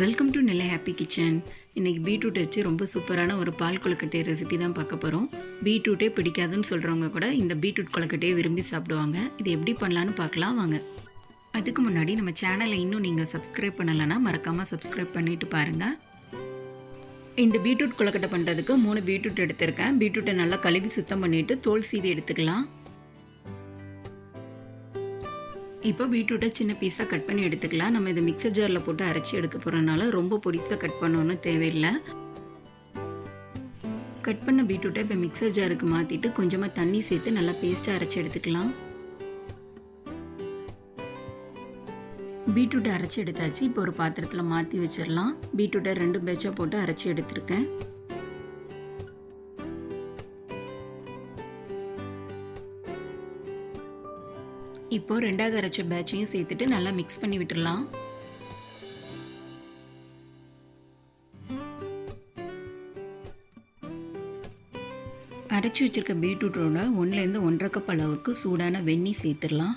Welcome to நிலை happy kitchen இன்னைக்கு beetroot வச்சு ரொம்ப சூப்பரான ஒரு பால் கொழுக்கட்டை ரெசிபி தான் பார்க்க போகிறோம் பீட்ரூட்டே பிடிக்காதுன்னு சொல்கிறவங்க கூட இந்த பீட்ரூட் கொழுக்கட்டையை விரும்பி சாப்பிடுவாங்க. இது எப்படி பண்ணலான்னு பார்க்கலாம் வாங்க. அதுக்கு முன்னாடி நம்ம சேனலை இன்னும் நீங்கள் சப்ஸ்கிரைப் பண்ணலைன்னா மறக்காமல் சப்ஸ்கிரைப் பண்ணிட்டு பாருங்கள் இந்த பீட்ரூட் கொழுக்கட்டை பண்ணுறதுக்கு மூணு பீட்ரூட் எடுத்திருக்கேன். பீட்ரூட்டை நல்லா கழுவி சுத்தம் பண்ணிவிட்டு தோல் சீவி எடுத்துக்கலாம். இப்போ பீட்ரூட்டை சின்ன பீஸாக கட் பண்ணி எடுத்துக்கலாம். நம்ம இதை மிக்சர் ஜாரில் போட்டு அரைச்சி எடுக்க போகிறனால ரொம்ப பொடிசாக கட் பண்ணணும்னு தேவையில்லை. கட் பண்ண பீட்ரூட்டை இப்போ மிக்சர் ஜாருக்கு மாற்றிட்டு கொஞ்சமாக தண்ணி சேர்த்து நல்லா பேஸ்ட்டாக அரைச்சி எடுத்துக்கலாம். பீட்ரூட்டை அரைச்சி எடுத்தாச்சு. இப்போ ஒரு பாத்திரத்தில் மாற்றி வச்சிடலாம். பீட்ரூட்டை ரெண்டு பேட்சாக போட்டு அரைச்சி எடுத்திருக்கேன். இப்போ ரெண்டாவது அரைச்ச பேட்சையும் சேர்த்துட்டு நல்லா மிக்ஸ் பண்ணி விட்டுடலாம் அரைச்சி வச்சிருக்க பீட்ரூட்டோட ஒன்றுலேருந்து ஒன்றரை கப் அளவுக்கு சூடான வெந்நீர் சேர்த்துடலாம்.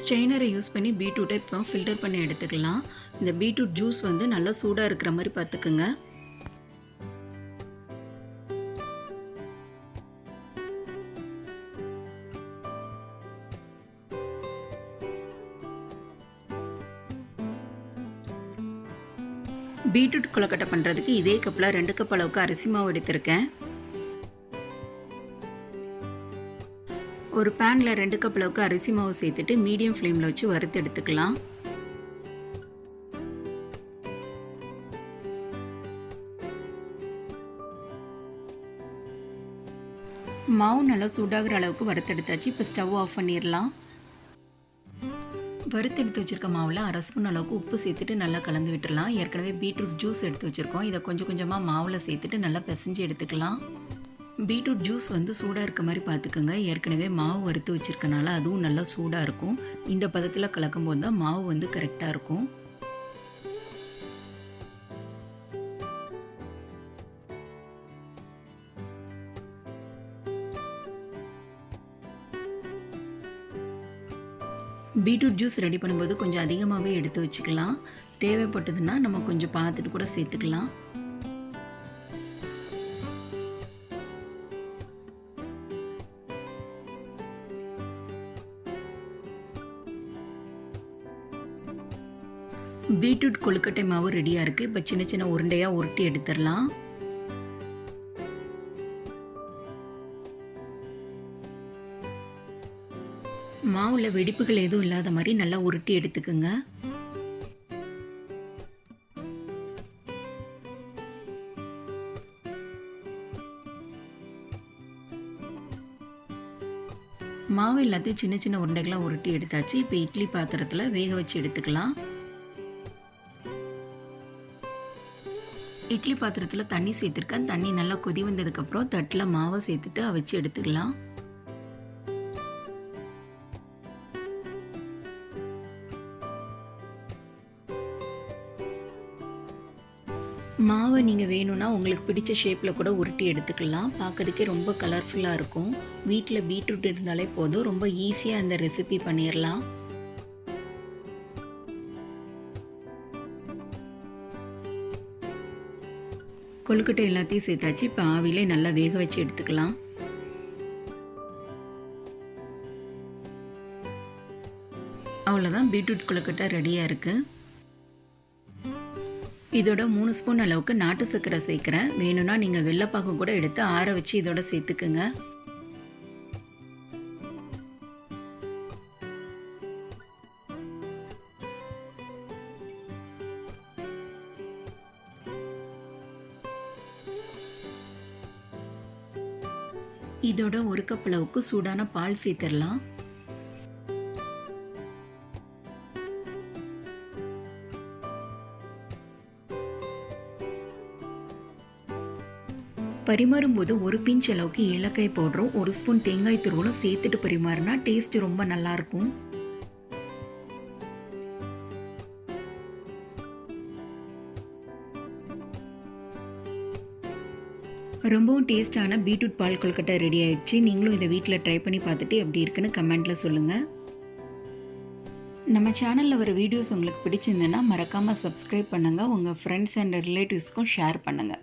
ஸ்ட்ரெயினரை யூஸ் பண்ணி பீட்ரூட்டை இப்போ ஃபில்டர் பண்ணி எடுத்துக்கலாம். இந்த பீட்ரூட் ஜூஸ் வந்து நல்லா சூடாக இருக்கிற மாதிரி பார்த்துக்குங்க. பீட்ரூட் கொலக்கட்டை பண்ணுறதுக்கு இதே கப்பில் ரெண்டு கப் அளவுக்கு அரிசி மாவு எடுத்திருக்கேன். ஒரு பேனில் ரெண்டு கப் அளவுக்கு அரிசி மாவு சேர்த்துட்டு மீடியம் ஃப்ளேமில் வச்சு வறுத்து எடுத்துக்கலாம். மாவு நல்லா சூடாகிற அளவுக்கு வறுத்தெடுத்தாச்சு. இப்போ ஸ்டவ் ஆஃப் பண்ணிடலாம் வறுத்தெடுத்து வச்சுருக்க மாவில் அரை ஸ்பூன் அளவுக்கு உப்பு சேர்த்துட்டு நல்லா கலந்து விட்டுடலாம் ஏற்கனவே பீட்ரூட் ஜூஸ் எடுத்து வச்சுருக்கோம். இதை கொஞ்சம் கொஞ்சமாக மாவில் சேர்த்துட்டு நல்லா பிசைஞ்சு எடுத்துக்கலாம். பீட்ரூட் ஜூஸ் வந்து சூடாக இருக்க மாதிரி பார்த்துக்கோங்க. ஏற்கனவே மாவு வறுத்து வச்சுருக்கனால அதுவும் நல்லா சூடாக இருக்கும். இந்த பதத்தில் கலக்கும் போது தான் மாவு வந்து கரெக்டாக இருக்கும். பீட்ரூட் ஜூஸ் ரெடி பண்ணும்போது கொஞ்சம் அதிகமாகவே எடுத்து வச்சுக்கலாம். தேவைப்பட்டதுன்னா நம்ம கொஞ்சம் பார்த்துட்டு கூட சேர்த்துக்கலாம். பீட்ரூட் கொழுக்கட்டை மாவு ரெடியாக இருக்குது இப்போ சின்ன சின்ன உருண்டையாக உருட்டி எடுத்துடலாம். மாவில் வெடிப்புகள் எதுவும் இல்லாத மாதிரி நல்லா உருட்டி எடுத்துக்கோங்க. மாவு எல்லாத்தையும் சின்ன சின்ன உருண்டைகளாக உருட்டி எடுத்தாச்சு. இப்போ இட்லி பாத்திரத்தில் வேக வச்சு எடுத்துக்கலாம். இட்லி பாத்திரத்தில் தண்ணி சேர்த்துருக்கேன். தண்ணி நல்லா கொதி வந்ததுக்கப்புறம் தட்டில் மாவை சேர்த்துட்டு அவிச்சு எடுத்துக்கலாம். மாவை நீங்கள் வேணும்னா உங்களுக்கு பிடிச்ச ஷேப்பில் கூட உருட்டி எடுத்துக்கலாம். பார்க்கறதுக்கே ரொம்ப கலர்ஃபுல்லாக இருக்கும். வீட்டில் பீட்ரூட் இருந்தாலே போதும். ரொம்ப ஈஸியாக இந்த ரெசிபி பண்ணிடலாம் கொழுக்கட்டை எல்லாத்தையும் சேர்த்தாச்சு. இப்போ ஆவிலே நல்லா வேக வச்சு எடுத்துக்கலாம். அவ்வளோதான் பீட்ரூட் கொழுக்கட்டை ரெடியாக இருக்குது இதோட மூணு ஸ்பூன் அளவுக்கு நாட்டு சர்க்கரை சேர்க்குறேன். வேணும்னா நீங்கள் வெள்ளைப்பாக்கு கூட எடுத்து ஆற வச்சு இதோட சேர்த்துக்குங்க. இதோட ஒரு கப் அளவுக்கு சூடான பால் சேர்த்துடலாம். பரிமாறும் போது ஒரு பிஞ்ச் அளவுக்கு ஏலக்காய் பவுடரும் ஒரு ஸ்பூன் தேங்காய் துருவலும் சேர்த்துட்டு பரிமாறினா டேஸ்ட் ரொம்ப நல்லாயிருக்கும். ரொம்பவும் டேஸ்டான பீட்ரூட் பால் கொழுக்கட்டை ரெடி ஆயிடுச்சு. நீங்களும் இதை வீட்டில் ட்ரை பண்ணி பார்த்துட்டு எப்படி இருக்குன்னு கமெண்ட்டில் சொல்லுங்கள் நம்ம சேனலில் வர வீடியோஸ் உங்களுக்கு பிடிச்சிருந்ததுன்னா மறக்காமல் சப்ஸ்கிரைப் பண்ணுங்கள் உங்கள் ஃப்ரெண்ட்ஸ் அண்ட் ரிலேட்டிவ்ஸ்க்கும் ஷேர் பண்ணுங்கள்